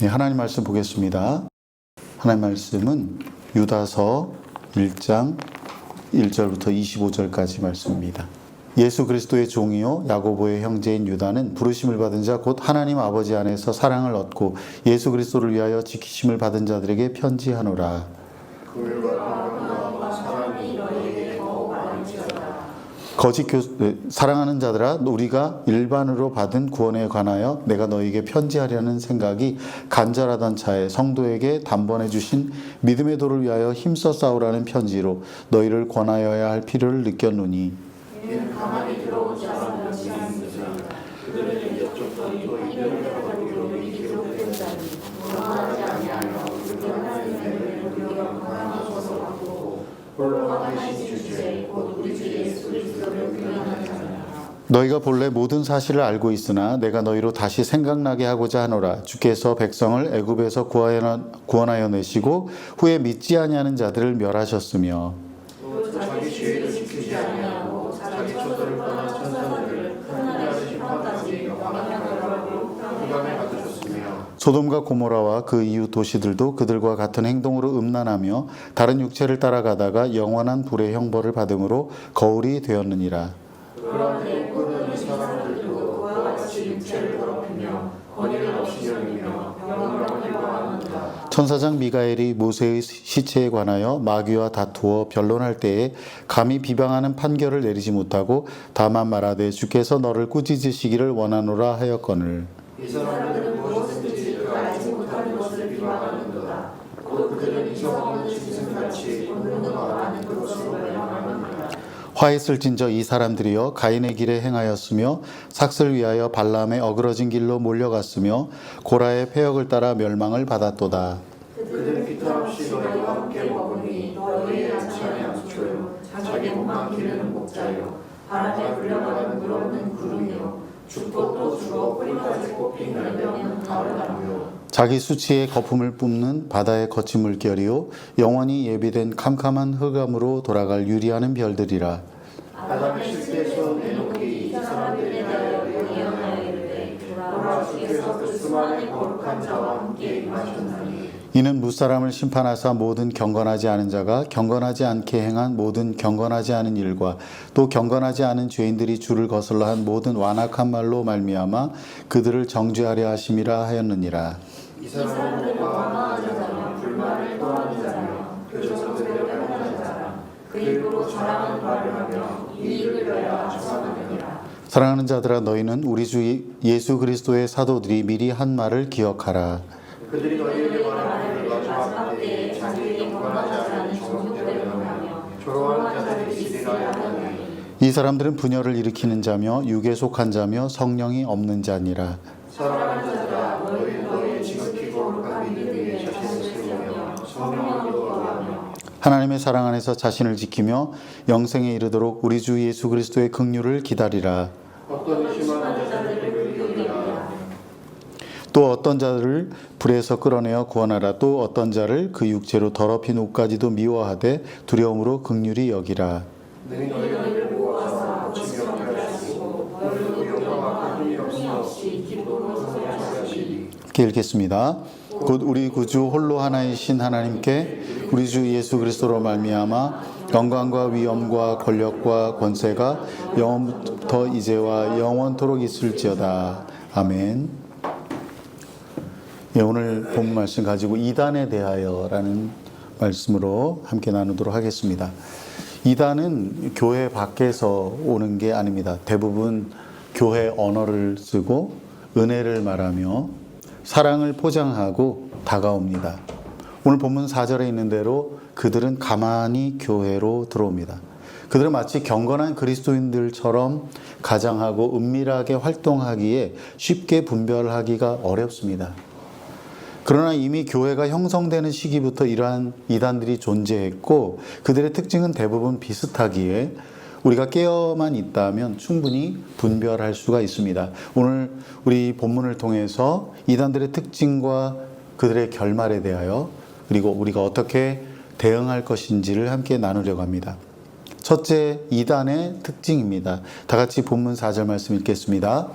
네, 하나님 말씀 보겠습니다. 하나님 말씀은 유다서 1장 1절부터 25절까지 말씀입니다. 예수 그리스도의 종이요 야고보의 형제인 유다는 부르심을 받은 자 곧 하나님 아버지 안에서 사랑을 얻고 예수 그리스도를 위하여 지키심을 받은 자들에게 편지하노라. 거짓 교 사랑하는 자들아 우리가 일반으로 받은 구원에 관하여 내가 너에게 편지하려는 생각이 간절하던 차에 성도에게 단번해 주신 믿음의 도를 위하여 힘써 싸우라는 편지로 너희를 권하여야 할 필요를 느꼈노니 너희가 본래 모든 사실을 알고 있으나 내가 너희로 다시 생각나게 하고자 하노라. 주께서 백성을 애굽에서 구원하여 내시고 후에 믿지 아니하는 자들을 멸하셨으며 자기 죄를 지키지 아니하고 자기 처소를 떠난 천사들을 하나님의 심판까지 영광하고 부감에 받으셨으며 소돔과 고모라와 그 이웃 도시들도 그들과 같은 행동으로 음란하며 다른 육체를 따라가다가 영원한 불의 형벌을 받음으로 거울이 되었느니라. 그런데 욕구는 이 사람들도 그와 같이 육체를 더럽히며 권위를 없이 여기며 영광을 비방하는다. 천사장 미가엘이 모세의 시체에 관하여 마귀와 다투어 변론할 때에 감히 비방하는 판결을 내리지 못하고 다만 말하되 주께서 너를 꾸짖으시기를 원하노라 하였거늘. 이 사람들은 무엇인지 그가 알지 못하는 것을 비방하는도다 곧 그들은 이성 없는 짐승같이 본능으로 말하는 그것으로 멸망하느니라 화했을진저 이 사람들이여 가인의 길에 행하였으며 삭슬 위하여 발람의 어그러진 길로 몰려갔으며 고라의 폐역을 따라 멸망을 받았도다. 그들은 비탈없이 너희와 함께 먹으니 너희의 양치하는 양초요. 자기 몸만 기르는 목자요. 바람에 불려가는 물 없는 구름이요. 죽고 죽어 뿌리까지 꼽힌 열병은 가을나무요. 자기 수치의 거품을 뿜는 바다의 거친 물결이요 영원히 예비된 캄캄한 흑암으로 돌아갈 유리하는 별들이라 아담의 실제에서 내놓기 이 사람들에 대하여 예언하여 이르되 보라 주께서 그 수많은 거룩한 자와 함께 임하셨나니 이는 무사람을 심판하사 모든 경건하지 않은 자가 경건하지 않게 행한 모든 경건하지 않은 일과 또 경건하지 않은 죄인들이 주를 거슬러 한 모든 완악한 말로 말미암아 그들을 정죄하려 하심이라 하였느니라. 이 사람은 왕하는 자며 불만을 토하는 자며 교정들을 하는 자라. 그 입으로 자랑하는 말을 하며 사랑하는 자들아 너희는 우리 주 예수 그리스도의 사도들이 미리 한 말을 기억하라. 그들이 너희에게 말하기를 마지막 때에 자기의 경건하지 않은 종족들을 하며 조롱하는 자들이 하더니 이 사람들은 분열을 일으키는 자며 육에 속한 자며 성령이 없는 자니라. 사랑하는 자들아 너희는 너희의 지극히 거룩한 믿음 위에 자신을 세우며 성령을 기도 하나님의 사랑 안에서 자신을 지키며 영생에 이르도록 우리 주 예수 그리스도의 긍휼을 기다리라. 또 어떤 자를 불에서 끌어내어 구원하라. 또 어떤 자를 그 육체로 더럽힌 옷까지도 미워하되 두려움으로 극률이 여기라. 읽겠습니다. 곧 우리 구주 홀로 하나이신 하나님께 우리 주 예수 그리스도로 말미암아 영광과 위엄과 권력과 권세가 영원부터 이제와 영원토록 있을지어다. 아멘. 예, 오늘 본 말씀 가지고 이단에 대하여라는 말씀으로 함께 나누도록 하겠습니다. 이단은 교회 밖에서 오는 게 아닙니다. 대부분 교회 언어를 쓰고 은혜를 말하며 사랑을 포장하고 다가옵니다. 오늘 본문 4절에 있는 대로 그들은 가만히 교회로 들어옵니다. 그들은 마치 경건한 그리스도인들처럼 가장하고 은밀하게 활동하기에 쉽게 분별하기가 어렵습니다. 그러나 이미 교회가 형성되는 시기부터 이러한 이단들이 존재했고 그들의 특징은 대부분 비슷하기에 우리가 깨어만 있다면 충분히 분별할 수가 있습니다. 오늘 우리 본문을 통해서 이단들의 특징과 그들의 결말에 대하여 그리고 우리가 어떻게 대응할 것인지를 함께 나누려고 합니다. 첫째, 이단의 특징입니다. 다 같이 본문 4절 말씀 읽겠습니다.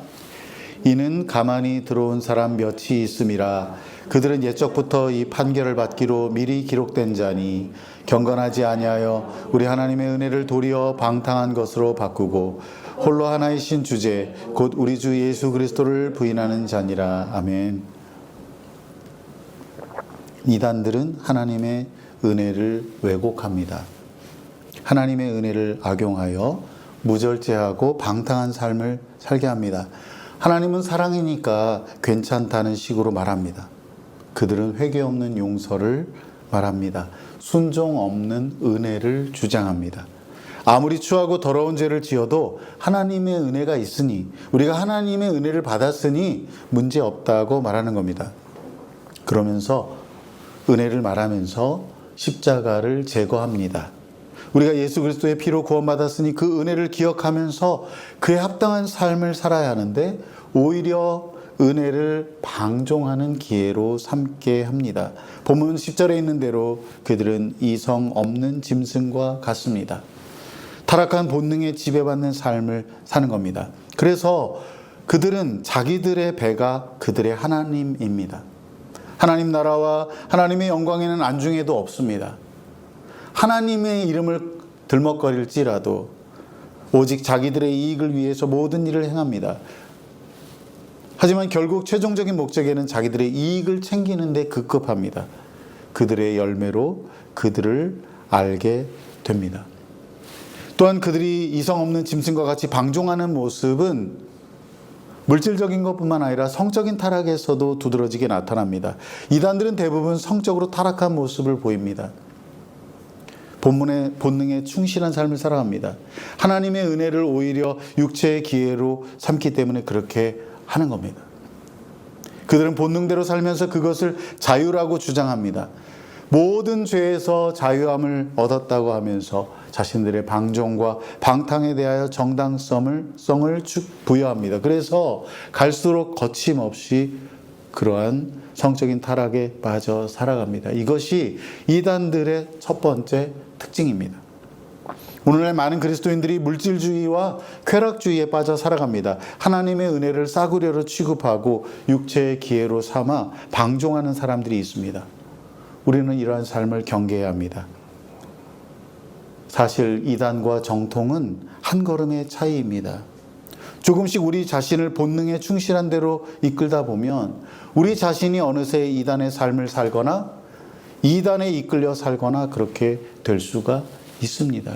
이는 가만히 들어온 사람 몇이 있음이라 그들은 옛적부터 이 판결을 받기로 미리 기록된 자니 경건하지 아니하여 우리 하나님의 은혜를 도리어 방탕한 것으로 바꾸고 홀로 하나이신 주제 곧 우리 주 예수 그리스도를 부인하는 자니라 아멘. 이단들은 하나님의 은혜를 왜곡합니다. 하나님의 은혜를 악용하여 무절제하고 방탕한 삶을 살게 합니다. 하나님은 사랑이니까 괜찮다는 식으로 말합니다. 그들은 회개 없는 용서를 말합니다. 순종 없는 은혜를 주장합니다. 아무리 추하고 더러운 죄를 지어도 하나님의 은혜가 있으니 우리가 하나님의 은혜를 받았으니 문제 없다고 말하는 겁니다. 그러면서 은혜를 말하면서 십자가를 제거합니다. 우리가 예수 그리스도의 피로 구원받았으니 그 은혜를 기억하면서 그에 합당한 삶을 살아야 하는데 오히려 은혜를 방종하는 기회로 삼게 합니다. 본문 10절에 있는 대로 그들은 이성 없는 짐승과 같습니다. 타락한 본능에 지배받는 삶을 사는 겁니다. 그래서 그들은 자기들의 배가 그들의 하나님입니다. 하나님 나라와 하나님의 영광에는 안중에도 없습니다. 하나님의 이름을 들먹거릴지라도 오직 자기들의 이익을 위해서 모든 일을 행합니다. 하지만 결국 최종적인 목적에는 자기들의 이익을 챙기는데 급급합니다. 그들의 열매로 그들을 알게 됩니다. 또한 그들이 이성 없는 짐승과 같이 방종하는 모습은 물질적인 것뿐만 아니라 성적인 타락에서도 두드러지게 나타납니다. 이단들은 대부분 성적으로 타락한 모습을 보입니다. 본문의 본능에 충실한 삶을 살아갑니다. 하나님의 은혜를 오히려 육체의 기회로 삼기 때문에 그렇게 하는 겁니다. 그들은 본능대로 살면서 그것을 자유라고 주장합니다. 모든 죄에서 자유함을 얻었다고 하면서 자신들의 방종과 방탕에 대하여 정당성을 성을 부여합니다. 그래서 갈수록 거침없이 그러한 성적인 타락에 빠져 살아갑니다. 이것이 이단들의 첫 번째 특징입니다. 오늘날 많은 그리스도인들이 물질주의와 쾌락주의에 빠져 살아갑니다. 하나님의 은혜를 싸구려로 취급하고 육체의 기회로 삼아 방종하는 사람들이 있습니다. 우리는 이러한 삶을 경계해야 합니다. 사실 이단과 정통은 한 걸음의 차이입니다. 조금씩 우리 자신을 본능에 충실한 대로 이끌다 보면 우리 자신이 어느새 이단의 삶을 살거나 이단에 이끌려 살거나 그렇게 될 수가 있습니다.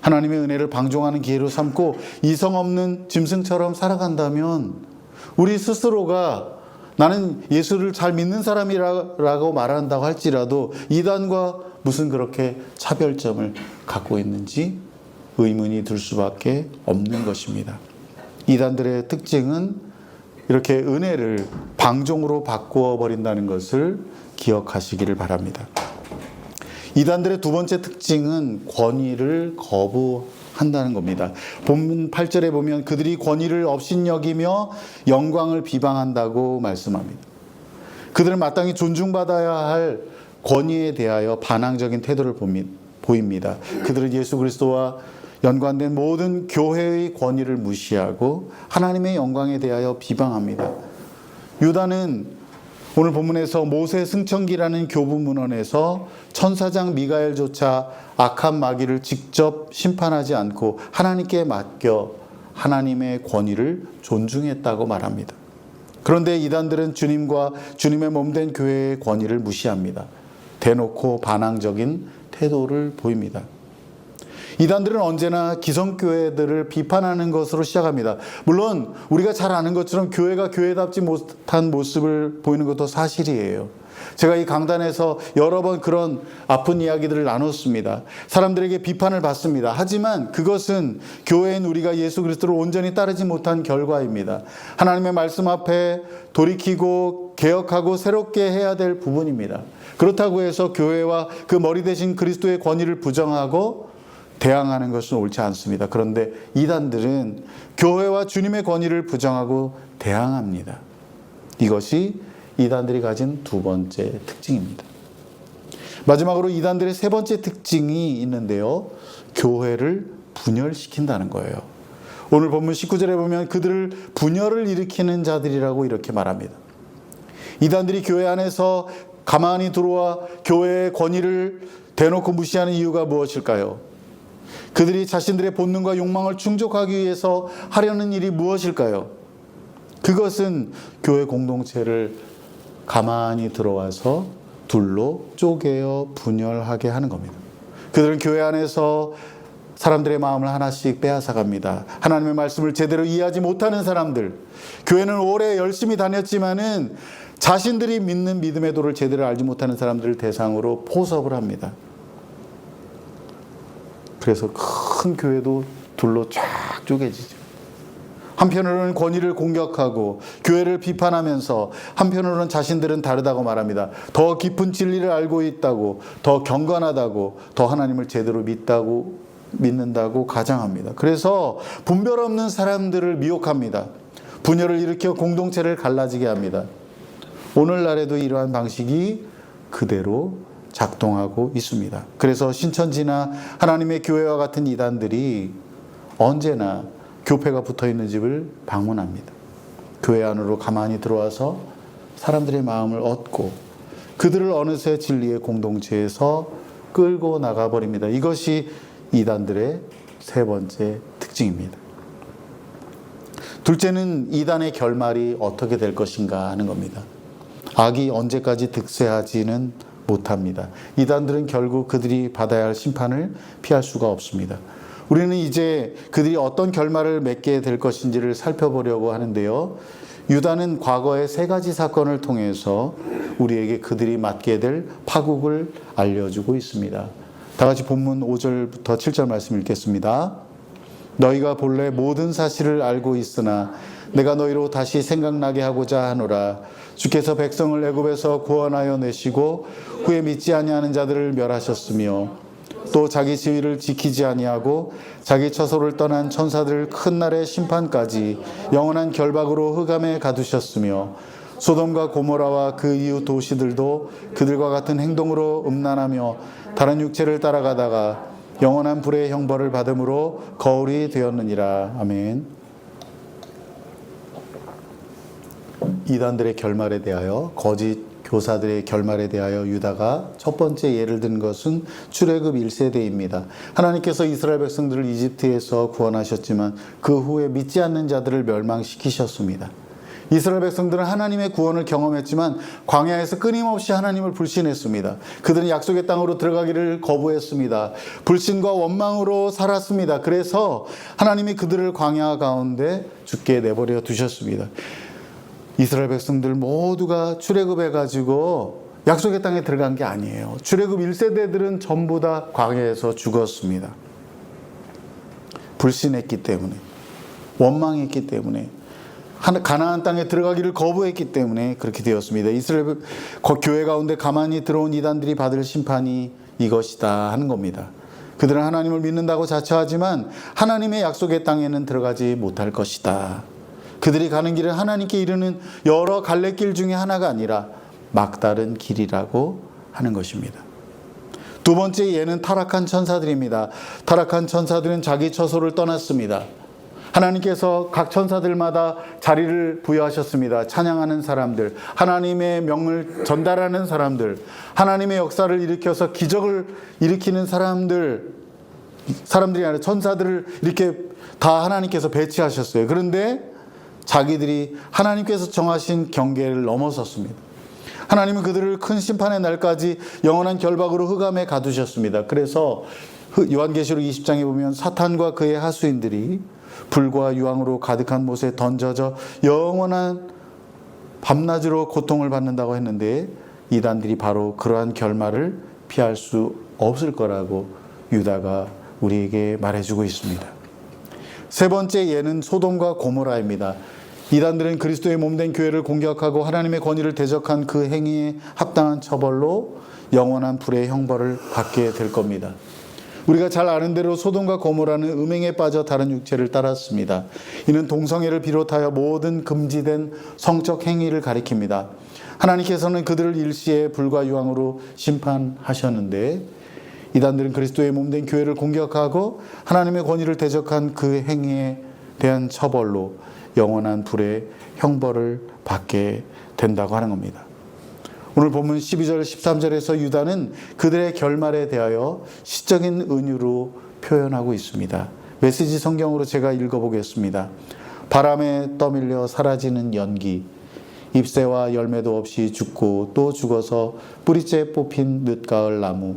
하나님의 은혜를 방종하는 기회로 삼고 이성 없는 짐승처럼 살아간다면 우리 스스로가 나는 예수를 잘 믿는 사람이라고 말한다고 할지라도 이단과 무슨 그렇게 차별점을 갖고 있는지 의문이 들 수밖에 없는 것입니다. 이단들의 특징은 이렇게 은혜를 방종으로 바꾸어 버린다는 것을 기억하시기를 바랍니다. 이단들의 두 번째 특징은 권위를 거부한다는 겁니다. 본문 8절에 보면 그들이 권위를 업신여기며 영광을 비방한다고 말씀합니다. 그들은 마땅히 존중받아야 할 권위에 대하여 반항적인 태도를 보입니다. 그들은 예수 그리스도와 연관된 모든 교회의 권위를 무시하고 하나님의 영광에 대하여 비방합니다. 유다는 오늘 본문에서 모세 승천기라는 교부 문헌에서 천사장 미가엘조차 악한 마귀를 직접 심판하지 않고 하나님께 맡겨 하나님의 권위를 존중했다고 말합니다. 그런데 이단들은 주님과 주님의 몸된 교회의 권위를 무시합니다. 대놓고 반항적인 태도를 보입니다. 이단들은 언제나 기성교회들을 비판하는 것으로 시작합니다. 물론 우리가 잘 아는 것처럼 교회가 교회답지 못한 모습을 보이는 것도 사실이에요. 제가 이 강단에서 여러 번 그런 아픈 이야기들을 나눴습니다. 사람들에게 비판을 받습니다. 하지만 그것은 교회인 우리가 예수 그리스도를 온전히 따르지 못한 결과입니다. 하나님의 말씀 앞에 돌이키고 개혁하고 새롭게 해야 될 부분입니다. 그렇다고 해서 교회와 그 머리 대신 그리스도의 권위를 부정하고 대항하는 것은 옳지 않습니다. 그런데 이단들은 교회와 주님의 권위를 부정하고 대항합니다. 이것이 이단들이 가진 두 번째 특징입니다. 마지막으로 이단들의 세 번째 특징이 있는데요. 교회를 분열시킨다는 거예요. 오늘 본문 19절에 보면 그들을 분열을 일으키는 자들이라고 이렇게 말합니다. 이단들이 교회 안에서 가만히 들어와 교회의 권위를 대놓고 무시하는 이유가 무엇일까요? 그들이 자신들의 본능과 욕망을 충족하기 위해서 하려는 일이 무엇일까요? 그것은 교회 공동체를 가만히 들어와서 둘로 쪼개어 분열하게 하는 겁니다. 그들은 교회 안에서 사람들의 마음을 하나씩 빼앗아 갑니다. 하나님의 말씀을 제대로 이해하지 못하는 사람들. 교회는 오래 열심히 다녔지만은 자신들이 믿는 믿음의 도를 제대로 알지 못하는 사람들을 대상으로 포섭을 합니다. 그래서 큰 교회도 둘로 쫙 쪼개지죠. 한편으로는 권위를 공격하고 교회를 비판하면서 한편으로는 자신들은 다르다고 말합니다. 더 깊은 진리를 알고 있다고, 더 경건하다고, 더 하나님을 제대로 믿다고 믿는다고 가장합니다. 그래서 분별 없는 사람들을 미혹합니다. 분열을 일으켜 공동체를 갈라지게 합니다. 오늘날에도 이러한 방식이 그대로 작동하고 있습니다. 그래서 신천지나 하나님의 교회와 같은 이단들이 언제나 교패가 붙어 있는 집을 방문합니다. 교회 안으로 가만히 들어와서 사람들의 마음을 얻고 그들을 어느새 진리의 공동체에서 끌고 나가 버립니다. 이것이 이단들의 세 번째 특징입니다. 둘째는 이단의 결말이 어떻게 될 것인가 하는 겁니다. 악이 언제까지 득세하지는 못합니다. 이단들은 결국 그들이 받아야 할 심판을 피할 수가 없습니다. 우리는 이제 그들이 어떤 결말을 맺게 될 것인지를 살펴보려고 하는데요. 유다는 과거의 세 가지 사건을 통해서 우리에게 그들이 맞게 될 파국을 알려주고 있습니다. 다 같이 본문 5절부터 7절 말씀 읽겠습니다. 너희가 본래 모든 사실을 알고 있으나 내가 너희로 다시 생각나게 하고자 하노라 주께서 백성을 애굽에서 구원하여 내시고 후에 믿지 아니하는 자들을 멸하셨으며 또 자기 지위를 지키지 아니하고 자기 처소를 떠난 천사들 큰 날의 심판까지 영원한 결박으로 흑암에 가두셨으며 소돔과 고모라와 그 이후 도시들도 그들과 같은 행동으로 음란하며 다른 육체를 따라가다가 영원한 불의 형벌을 받음으로 거울이 되었느니라. 아멘. 이단들의 결말에 대하여 거짓 교사들의 결말에 대하여 유다가 첫 번째 예를 든 것은 출애굽 1세대입니다. 하나님께서 이스라엘 백성들을 이집트에서 구원하셨지만 그 후에 믿지 않는 자들을 멸망시키셨습니다. 이스라엘 백성들은 하나님의 구원을 경험했지만 광야에서 끊임없이 하나님을 불신했습니다. 그들은 약속의 땅으로 들어가기를 거부했습니다. 불신과 원망으로 살았습니다. 그래서 하나님이 그들을 광야 가운데 죽게 내버려 두셨습니다. 이스라엘 백성들 모두가 출애굽해 가지고 약속의 땅에 들어간 게 아니에요. 출애굽 1세대들은 전부 다 광야에서 죽었습니다. 불신했기 때문에 원망했기 때문에 가나안 땅에 들어가기를 거부했기 때문에 그렇게 되었습니다. 이스라엘 교회 가운데 가만히 들어온 이단들이 받을 심판이 이것이다 하는 겁니다. 그들은 하나님을 믿는다고 자처하지만 하나님의 약속의 땅에는 들어가지 못할 것이다. 그들이 가는 길은 하나님께 이르는 여러 갈래길 중에 하나가 아니라 막다른 길이라고 하는 것입니다. 두 번째 예는 타락한 천사들입니다. 타락한 천사들은 자기 처소를 떠났습니다. 하나님께서 각 천사들마다 자리를 부여하셨습니다. 찬양하는 사람들, 하나님의 명을 전달하는 사람들, 하나님의 역사를 일으켜서 기적을 일으키는 사람들, 사람들이 아니라 천사들을 이렇게 다 하나님께서 배치하셨어요. 그런데 자기들이 하나님께서 정하신 경계를 넘어섰습니다. 하나님은 그들을 큰 심판의 날까지 영원한 결박으로 흑암에 가두셨습니다. 그래서 요한계시록 20장에 보면 사탄과 그의 하수인들이 불과 유황으로 가득한 못에 던져져 영원한 밤낮으로 고통을 받는다고 했는데 이단들이 바로 그러한 결말을 피할 수 없을 거라고 유다가 우리에게 말해주고 있습니다. 세 번째 예는 소돔과 고모라입니다. 이단들은 그리스도의 몸된 교회를 공격하고 하나님의 권위를 대적한 그 행위에 합당한 처벌로 영원한 불의 형벌을 받게 될 겁니다. 우리가 잘 아는 대로 소돔과 고모라는 음행에 빠져 다른 육체를 따랐습니다. 이는 동성애를 비롯하여 모든 금지된 성적 행위를 가리킵니다. 하나님께서는 그들을 일시에 불과 유황으로 심판하셨는데 이단들은 그리스도의 몸된 교회를 공격하고 하나님의 권위를 대적한 그 행위에 대한 처벌로 영원한 불의 형벌을 받게 된다고 하는 겁니다. 오늘 본문 12절 13절에서 유다는 그들의 결말에 대하여 시적인 은유로 표현하고 있습니다. 메시지 성경으로 제가 읽어보겠습니다. 바람에 떠밀려 사라지는 연기, 잎새와 열매도 없이 죽고 또 죽어서 뿌리째 뽑힌 늦가을 나무,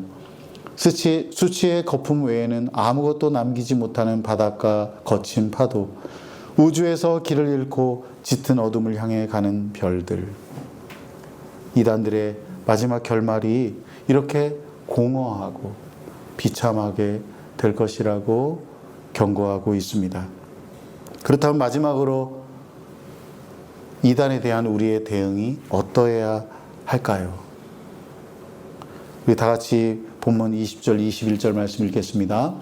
수치, 수치의 거품 외에는 아무것도 남기지 못하는 바닷가 거친 파도, 우주에서 길을 잃고 짙은 어둠을 향해 가는 별들. 이단들의 마지막 결말이 이렇게 공허하고 비참하게 될 것이라고 경고하고 있습니다. 그렇다면 마지막으로 이단에 대한 우리의 대응이 어떠해야 할까요? 우리 다 같이 본문 20절, 21절 말씀 읽겠습니다.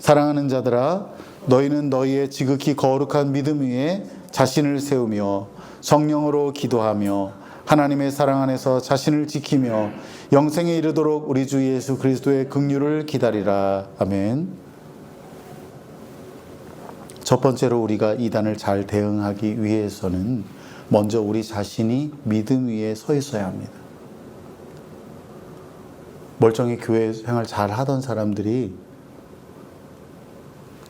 사랑하는 자들아, 너희는 너희의 지극히 거룩한 믿음 위에 자신을 세우며 성령으로 기도하며 하나님의 사랑 안에서 자신을 지키며 영생에 이르도록 우리 주 예수 그리스도의 긍휼을 기다리라. 아멘. 첫 번째로 우리가 이단을 잘 대응하기 위해서는 먼저 우리 자신이 믿음 위에 서 있어야 합니다. 멀쩡히 교회 생활 잘 하던 사람들이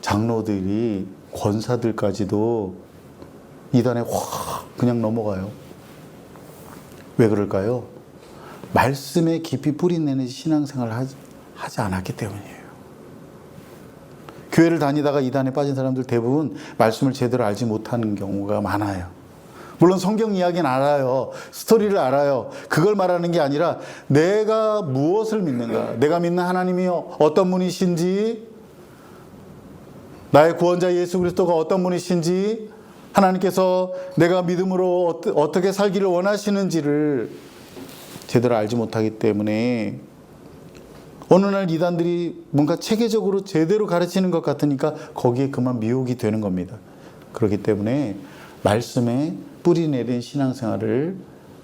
장로들이 권사들까지도 이단에 확 그냥 넘어가요. 왜 그럴까요? 말씀에 깊이 뿌리내는 신앙생활을 하지, 않았기 때문이에요. 교회를 다니다가 이단에 빠진 사람들 대부분 말씀을 제대로 알지 못하는 경우가 많아요. 물론 성경 이야기는 알아요. 스토리를 알아요. 그걸 말하는 게 아니라 내가 무엇을 믿는가? 내가 믿는 하나님이 어떤 분이신지, 나의 구원자 예수 그리스도가 어떤 분이신지, 하나님께서 내가 믿음으로 어떻게 살기를 원하시는지를 제대로 알지 못하기 때문에 어느 날 이단들이 뭔가 체계적으로 제대로 가르치는 것 같으니까 거기에 그만 미혹이 되는 겁니다. 그렇기 때문에 말씀에 뿌리 내린 신앙생활을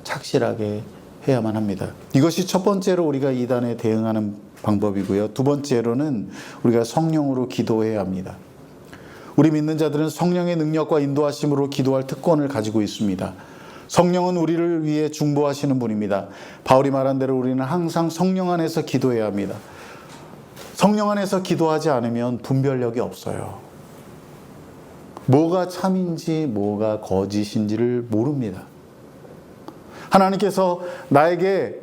착실하게 해야만 합니다. 이것이 첫 번째로 우리가 이단에 대응하는 방법이고요. 두 번째로는 우리가 성령으로 기도해야 합니다. 우리 믿는 자들은 성령의 능력과 인도하심으로 기도할 특권을 가지고 있습니다. 성령은 우리를 위해 중보하시는 분입니다. 바울이 말한 대로 우리는 항상 성령 안에서 기도해야 합니다. 성령 안에서 기도하지 않으면 분별력이 없어요. 뭐가 참인지 뭐가 거짓인지를 모릅니다. 하나님께서 나에게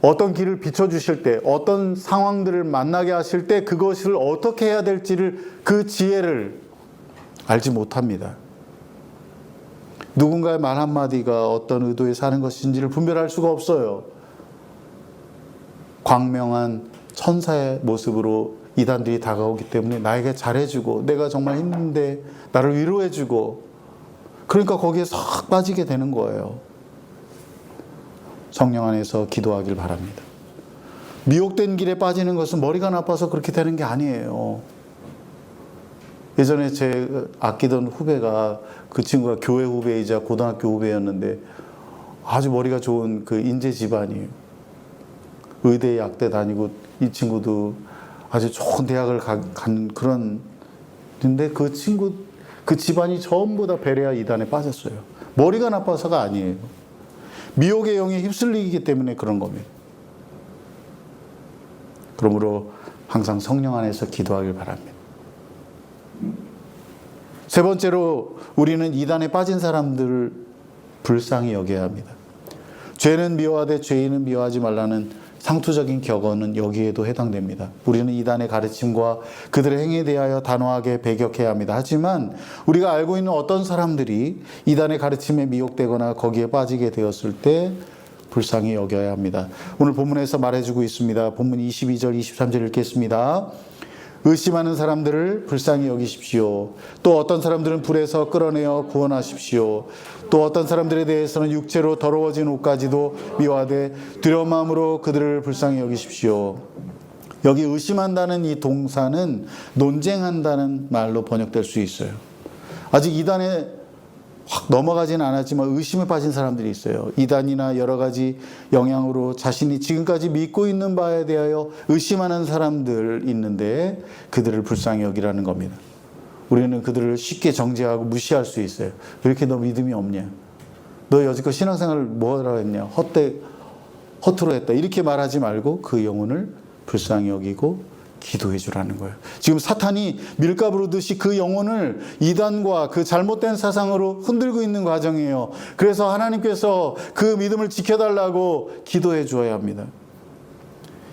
어떤 길을 비춰주실 때, 어떤 상황들을 만나게 하실 때 그것을 어떻게 해야 될지를 그 지혜를 알지 못합니다. 누군가의 말 한마디가 어떤 의도에 사는 것인지를 분별할 수가 없어요. 광명한 천사의 모습으로 이단들이 다가오기 때문에 나에게 잘해주고 내가 정말 힘든데 나를 위로해주고 그러니까 거기에 싹 빠지게 되는 거예요. 성령 안에서 기도하길 바랍니다. 미혹된 길에 빠지는 것은 머리가 나빠서 그렇게 되는 게 아니에요. 예전에 제 아끼던 후배가 그 친구가 교회 후배이자 고등학교 후배였는데 아주 머리가 좋은 그 인재 집안이에요. 의대 약대 다니고 이 친구도 아주 좋은 대학을 가, 간 그런 근데 그 친구 그 집안이 전부 다 베레아 이단에 빠졌어요. 머리가 나빠서가 아니에요. 미혹의 영에 휩쓸리기 때문에 그런 겁니다. 그러므로 항상 성령 안에서 기도하길 바랍니다. 세 번째로 우리는 이단에 빠진 사람들을 불쌍히 여겨야 합니다. 죄는 미워하되 죄인은 미워하지 말라는 상투적인 격언은 여기에도 해당됩니다. 우리는 이단의 가르침과 그들의 행위에 대하여 단호하게 배격해야 합니다. 하지만 우리가 알고 있는 어떤 사람들이 이단의 가르침에 미혹되거나 거기에 빠지게 되었을 때 불쌍히 여겨야 합니다. 오늘 본문에서 말해주고 있습니다. 본문 22절, 23절 읽겠습니다. 의심하는 사람들을 불쌍히 여기십시오. 또 어떤 사람들은 불에서 끌어내어 구원하십시오. 또 어떤 사람들에 대해서는 육체로 더러워진 옷까지도 미워하되 두려운 마음으로 그들을 불쌍히 여기십시오. 여기 의심한다는 이 동사는 논쟁한다는 말로 번역될 수 있어요. 아직 이단에 확 넘어가지는 않았지만 의심에 빠진 사람들이 있어요. 이단이나 여러 가지 영향으로 자신이 지금까지 믿고 있는 바에 대하여 의심하는 사람들 있는데 그들을 불쌍히 여기라는 겁니다. 우리는 그들을 쉽게 정죄하고 무시할 수 있어요. 왜 이렇게 너 믿음이 없냐? 너 여지껏 신앙생활 뭐하라 했냐? 헛되 허투루 했다. 이렇게 말하지 말고 그 영혼을 불쌍히 여기고 기도해 주라는 거예요. 지금 사탄이 밀가 부르듯이 그 영혼을 이단과 그 잘못된 사상으로 흔들고 있는 과정이에요. 그래서 하나님께서 그 믿음을 지켜달라고 기도해 주어야 합니다.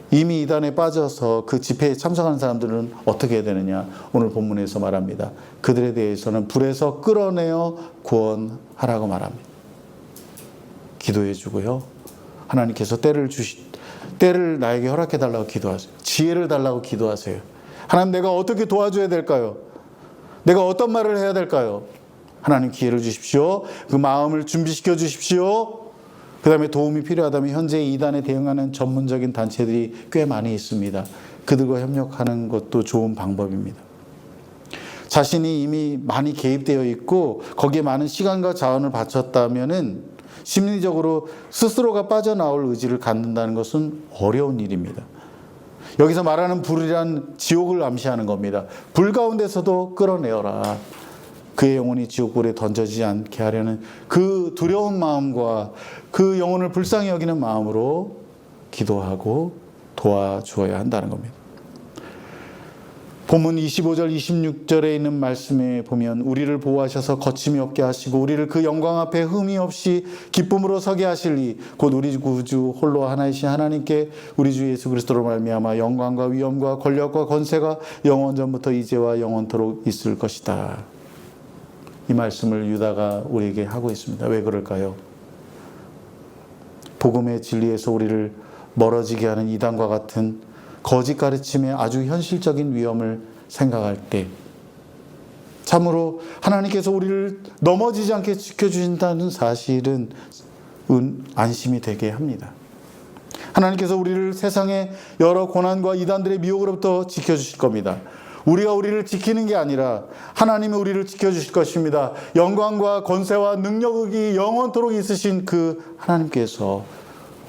이미 이단에 빠져서 그 집회에 참석하는 사람들은 어떻게 해야 되느냐? 오늘 본문에서 말합니다. 그들에 대해서는 불에서 끌어내어 구원하라고 말합니다. 기도해 주고요. 하나님께서 때를 주시 때를 나에게 허락해 달라고 기도하세요. 지혜를 달라고 기도하세요. 하나님 내가 어떻게 도와줘야 될까요? 내가 어떤 말을 해야 될까요? 하나님 기회를 주십시오. 그 마음을 준비시켜 주십시오. 그 다음에 도움이 필요하다면 현재 이단에 대응하는 전문적인 단체들이 꽤 많이 있습니다. 그들과 협력하는 것도 좋은 방법입니다. 자신이 이미 많이 개입되어 있고 거기에 많은 시간과 자원을 바쳤다면은 심리적으로 스스로가 빠져나올 의지를 갖는다는 것은 어려운 일입니다. 여기서 말하는 불이란 지옥을 암시하는 겁니다. 불 가운데서도 끌어내어라. 그의 영혼이 지옥불에 던져지지 않게 하려는 그 두려운 마음과 그 영혼을 불쌍히 여기는 마음으로 기도하고 도와주어야 한다는 겁니다. 본문 25절 26절에 있는 말씀에 보면 우리를 보호하셔서 거침이 없게 하시고 우리를 그 영광 앞에 흠이 없이 기쁨으로 서게 하실리 곧 우리 구주 홀로 하나이신 하나님께 우리 주 예수 그리스도로 말미암아 영광과 위엄과 권력과 권세가 영원 전부터 이제와 영원토록 있을 것이다. 이 말씀을 유다가 우리에게 하고 있습니다. 왜 그럴까요? 복음의 진리에서 우리를 멀어지게 하는 이단과 같은 거짓 가르침의 아주 현실적인 위험을 생각할 때 참으로 하나님께서 우리를 넘어지지 않게 지켜주신다는 사실은 은- 안심이 되게 합니다. 하나님께서 우리를 세상의 여러 고난과 이단들의 미혹으로부터 지켜주실 겁니다. 우리가 우리를 지키는 게 아니라 하나님이 우리를 지켜주실 것입니다. 영광과 권세와 능력이 영원토록 있으신 그 하나님께서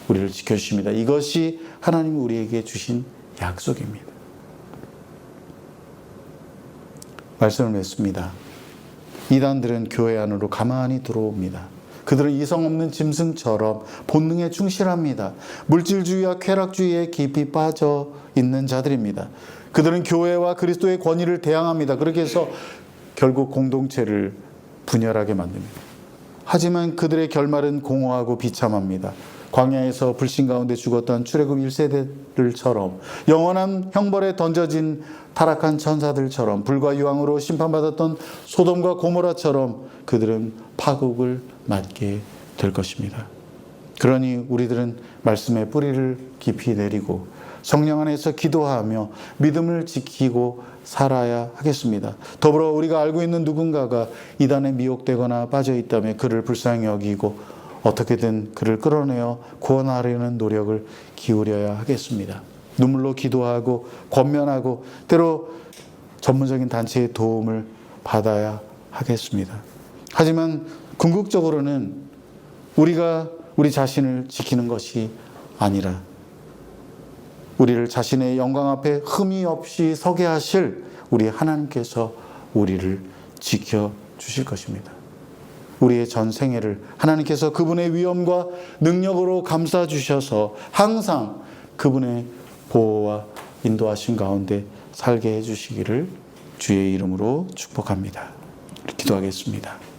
우리를 지켜주십니다. 이것이 하나님이 우리에게 주신 약속입니다. 말씀을 맺습니다. 이단들은 교회 안으로 가만히 들어옵니다. 그들은 이성 없는 짐승처럼 본능에 충실합니다. 물질주의와 쾌락주의에 깊이 빠져 있는 자들입니다. 그들은 교회와 그리스도의 권위를 대항합니다. 그렇게 해서 결국 공동체를 분열하게 만듭니다. 하지만 그들의 결말은 공허하고 비참합니다. 광야에서 불신 가운데 죽었던 출애굽 1세대들처럼 영원한 형벌에 던져진 타락한 천사들처럼 불과 유황으로 심판받았던 소돔과 고모라처럼 그들은 파국을 맞게 될 것입니다. 그러니 우리들은 말씀의 뿌리를 깊이 내리고 성령 안에서 기도하며 믿음을 지키고 살아야 하겠습니다. 더불어 우리가 알고 있는 누군가가 이단에 미혹되거나 빠져 있다면 그를 불쌍히 여기고 어떻게든 그를 끌어내어 구원하려는 노력을 기울여야 하겠습니다. 눈물로 기도하고 권면하고 때로 전문적인 단체의 도움을 받아야 하겠습니다. 하지만 궁극적으로는 우리가 우리 자신을 지키는 것이 아니라 우리를 자신의 영광 앞에 흠이 없이 서게 하실 우리 하나님께서 우리를 지켜 주실 것입니다. 우리의 전 생애를 하나님께서 그분의 위엄과 능력으로 감싸 주셔서 항상 그분의 보호와 인도하신 가운데 살게 해 주시기를 주의 이름으로 축복합니다. 기도하겠습니다.